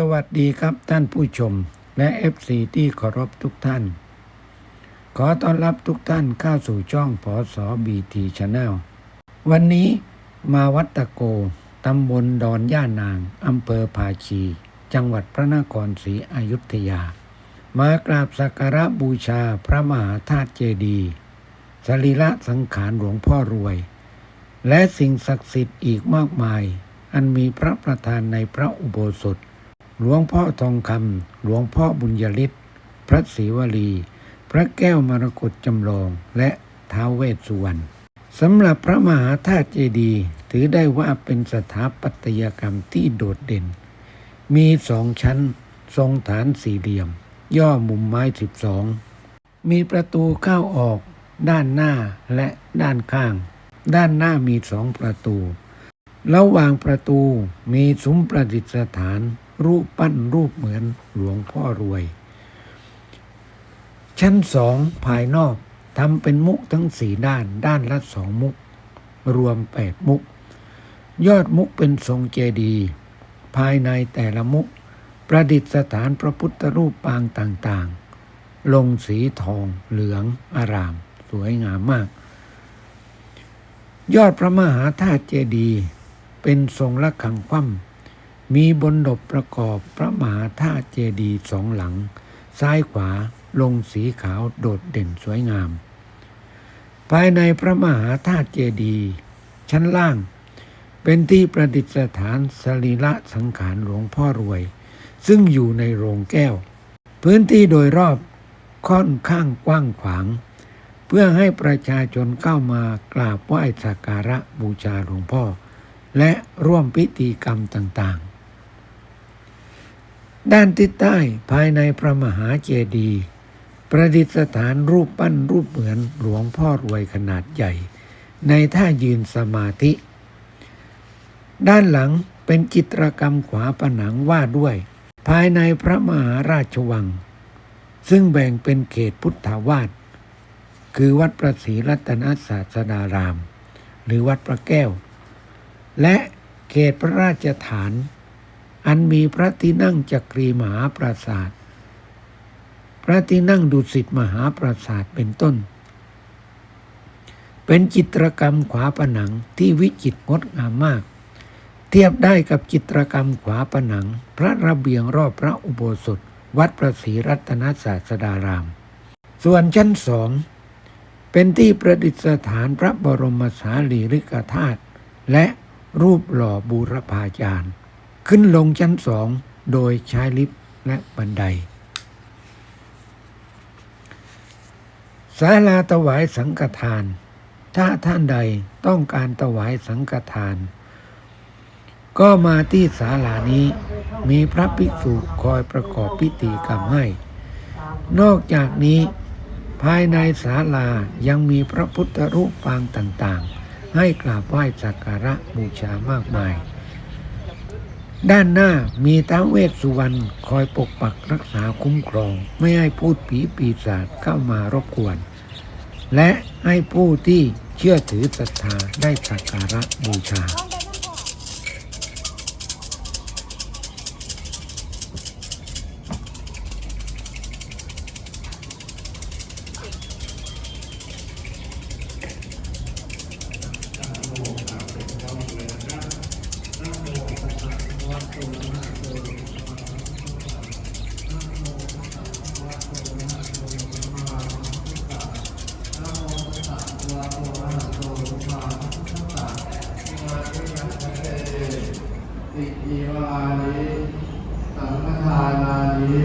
สวัสดีครับท่านผู้ชมและ FC ที่เคารพทุกท่าน ขอต้อนรับทุกท่านเข้าสู่ช่องพอสอบีทีชาแนลวันนี้มาวัดตะโกตำบลดอนย่านางอำเภอภาชี จังหวัดพระนครศรีอยุธยา มากราบสักการะบูชาพระมหาธาตุเจดีย์สรีระสังขารหลวงพ่อรวย และสิ่งศักดิ์สิทธิ์อีกมากมาย อันมีพระประธานในพระอุโบสถ หลวงพ่อทองคำหลวงพ่อบุญยฤทธิ์พระศรีวลี พระแก้วมรกตจำลอง และท้าวเวสสุวรรณสำหรับพระมหาธาตุเจดีย์ถือได้ว่าเป็นสถาปัตยกรรมที่โดดเด่น มีสองชั้น ทรงฐานสี่เหลี่ยม ย่อมุมไม้สิบสองมีประตูเข้าออก ด้านหน้าและด้านข้าง ด้านหน้ามีสองประตู ระหว่างประตูมีซุ้มประดิษฐาน รูปปั้นรูปเหมือนหลวงพ่อรวย ชั้นสองภายนอกทำเป็นมุกทั้งสี่ด้านด้านละสองมุก รวมแปดมุก ยอดมุกเป็นทรงเจดีย์ภายในแต่ละมุก ประดิษฐานพระพุทธรูปปางต่างๆ ลงสีทองเหลืองอาราม สวยงามมาก ยอดพระมหาธาตุเจดีย์เป็นทรงละขังคว่ำ มีบนดบประกอบพระมหาธาตุเจดีย์สองหลัง ซ้ายขวาลงสีขาวโดดเด่นสวยงาม ภายในพระมหาธาตุเจดีย์ชั้นล่าง เป็นที่ประดิษฐานสรีระสังขารหลวงพ่อรวย ซึ่งอยู่ในโรงแก้ว พื้นที่โดยรอบค่อนข้างกว้างขวาง เพื่อให้ประชาชนเข้ามากราบไหว้สักการะบูชาหลวงพ่อ และร่วมพิธีกรรมต่าง ด้านทิศใต้ภายในพระมหาเจดีย์ประดิษฐานรูปปั้นรูปเหมือนหลวงพ่อรวยขนาดใหญ่ ในท่ายืนสมาธิ ด้านหลังเป็นจิตรกรรมขวาผนังว่าด้วย ภายในพระมหาราชวัง ซึ่งแบ่งเป็นเขตพุทธาวาสคือวัดประศรีรัตนศาสดาราม หรือวัดพระแก้ว และเขตพระราชฐาน อันมีพระที่นั่งจักรีมหาปราสาทพระที่นั่งดุสิตมหาปราสาทเป็นต้น เป็นจิตรกรรมขวาผนังที่วิจิตรงดงามมาก เทียบได้กับจิตรกรรมขวาผนัง พระระเบียงรอบพระอุโบสถ วัดประศรีรัตนศาสดาราม ส่วนชั้นสองเป็นที่ประดิษฐานพระบรมสารีริกธาตุและรูปหล่อบูรพาจารย์ ขึ้นลงชั้นสองโดยใช้ลิฟต์และบันไดศาลาถวายสังฆทาน ถ้าท่านใดต้องการถวายสังฆทาน ก็มาที่ศาลานี้มีพระภิกษุคอยประกอบพิธีกรรมให้ นอกจากนี้ภายในศาลายังมีพระพุทธรูปปางต่างๆ ให้กราบไหว้สักการะบูชามากมาย ด้านหน้ามีท้าวเวสสุวรรณคอยปกปักรักษาคุ้มครอง ไม่ให้พูดผีปีศาจเข้ามารบกวน และให้ผู้ที่เชื่อถือศรัทธาได้สักการะบูชา จีวานิสังฆทานานิ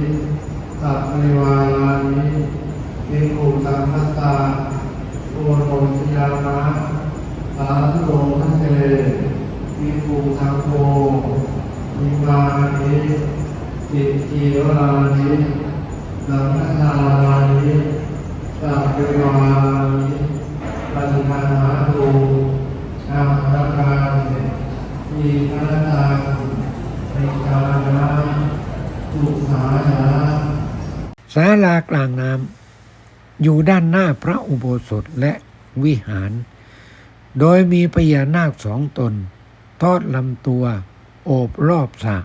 สัพพิวารานิภิกขุสังฆตาโอโนชยามะสาธุโลทัเตภิกขุสังโฆมิมานิติจีวานิสังฆทานานิสัพพิวารานิปฏิคันหาตูนาภรการมีพระตาน ศาลากลางน้ำอยู่ด้านหน้าพระอุโบสถและวิหาร โดยมีพญานาคสองตน ทอดลำตัว โอบรอบสระ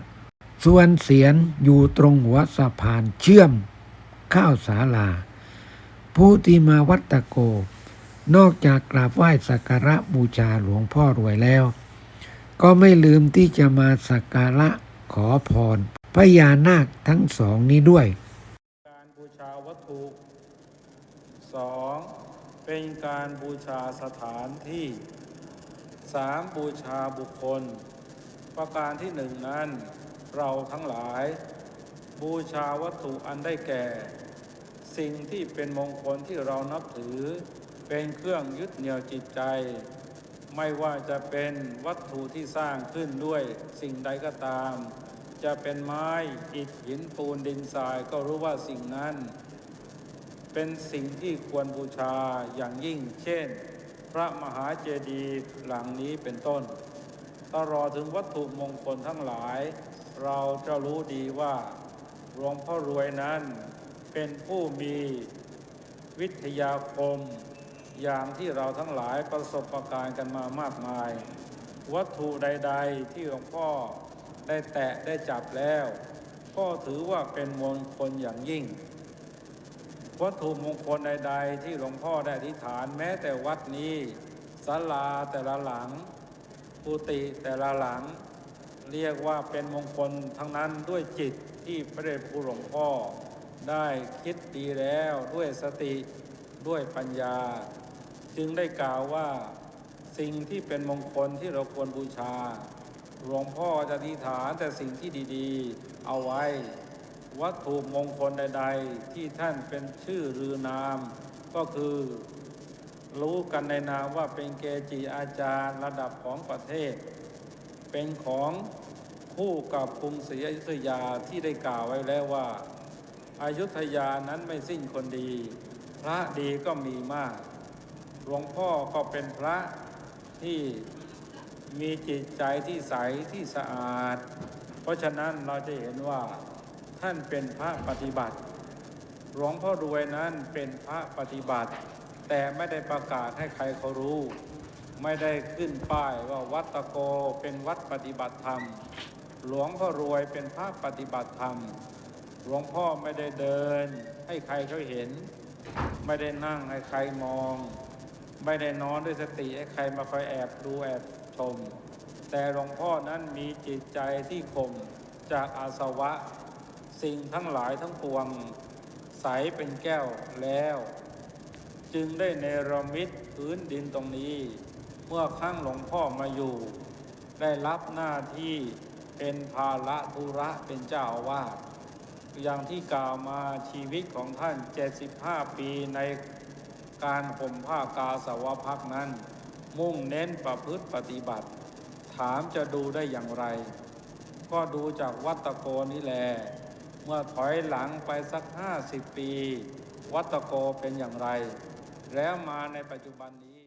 ส่วนเสียนอยู่ตรงหัวสะพานเชื่อม ข้าวสาลา ผู้ที่มาวัดตะโก นอกจากกราบไหว้สักการะบูชาหลวงพ่อรวยแล้ว ก็ไม่ลืมที่จะมาสักการะขอพรพญานาคทั้งสองนี้ด้วย การบูชาวัตถุสองเป็นการบูชาสถานที่สามบูชาบุคคล ประการที่หนึ่งนั้น เราทั้งหลาย บูชาวัตถุอันได้แก่ สิ่งที่เป็นมงคลที่เรานับถือ เป็นเครื่องยึดเหนี่ยวจิตใจ ไม่ว่าจะเป็นวัตถุที่สร้างขึ้นด้วยสิ่งใดก็ตาม จะเป็นไม้อิฐหินปูนดินทรายก็รู้ว่าสิ่งนั้น เป็นสิ่งที่ควรบูชาอย่างยิ่ง เช่น พระมหาเจดีย์หลังนี้เป็นต้นตลอดถึงวัตถุมงคลทั้งหลาย เราจะรู้ดีว่าหลวงพ่อรวยนั้นเป็นผู้มีวิทยาคม อย่างที่เราทั้งหลายประสบประการกันมามากมาย วัตถุใด ๆ ที่หลวงพ่อได้แตะได้จับแล้ว ก็ถือว่าเป็นมงคลอย่างยิ่ง วัตถุมงคลใด ๆ ที่หลวงพ่อได้อธิษฐานแม้แต่วัดนี้ศาลาแต่ละหลังกุฏิแต่ละหลัง เรียกว่าเป็นมงคลทั้งนั้นด้วยจิตที่พระเดชพระคุณหลวงพ่อได้คิดดีแล้วด้วยสติ ด้วยปัญญา จึงได้กล่าวว่า สิ่งที่เป็นมงคลที่เราควรบูชา หลวงพ่อจะอธิษฐานแต่สิ่งที่ดีๆ เอาไว้ วัตถุมงคลใด ๆ ที่ท่านเป็นชื่อรือนาม ก็คือ รู้กันในนามว่าเป็นเกจิอาจารย์ระดับของประเทศ เป็นของคู่กับกรุงศรีอยุธยาที่ได้กล่าวไว้แล้วว่าอายุทยานั้นไม่สิ้นคนดี พระดีก็มีมาก หลวงพ่อก็เป็นพระที่มีจิตใจที่ใสที่สะอาด เพราะฉะนั้นเราจะเห็นว่าท่านเป็นพระปฏิบัติ หลวงพ่อรวยนั้นเป็นพระปฏิบัติ แต่ไม่ได้ประกาศให้ใครเขารู้ ไม่ได้ขึ้นป้ายว่าวัดตะโกเป็นวัดปฏิบัติธรรม หลวงพ่อรวยเป็นพระปฏิบัติธรรม หลวงพ่อไม่ได้เดินให้ใครเขาเห็น ไม่ได้นั่งให้ใครมอง ไม่ได้นอนด้วยสติให้ใครมาคอยแอบดูแอบชม แต่หลวงพ่อนั้นมีจิตใจที่ข่มจากอาสวะ สิ่งทั้งหลายทั้งปวง ใสเป็นแก้วแล้ว จึงได้เนรมิตพื้นดินตรงนี้ เมื่อครั้งหลวงพ่อมาอยู่ ได้รับหน้าที่เป็นภาระธุระเป็นเจ้าอาวาส อย่างที่กล่าวมาชีวิตของท่าน 75 ปีในการห่มผ้ากาสาวพักนั้น มุ่งเน้นประพฤติปฏิบัติ ถามจะดูได้อย่างไร ก็ดูจากวัตโกนี่แหละเมื่อถอยหลังไปสัก 50 ปี วัตโกเป็นอย่างไร แล้วมาในปัจจุบันนี้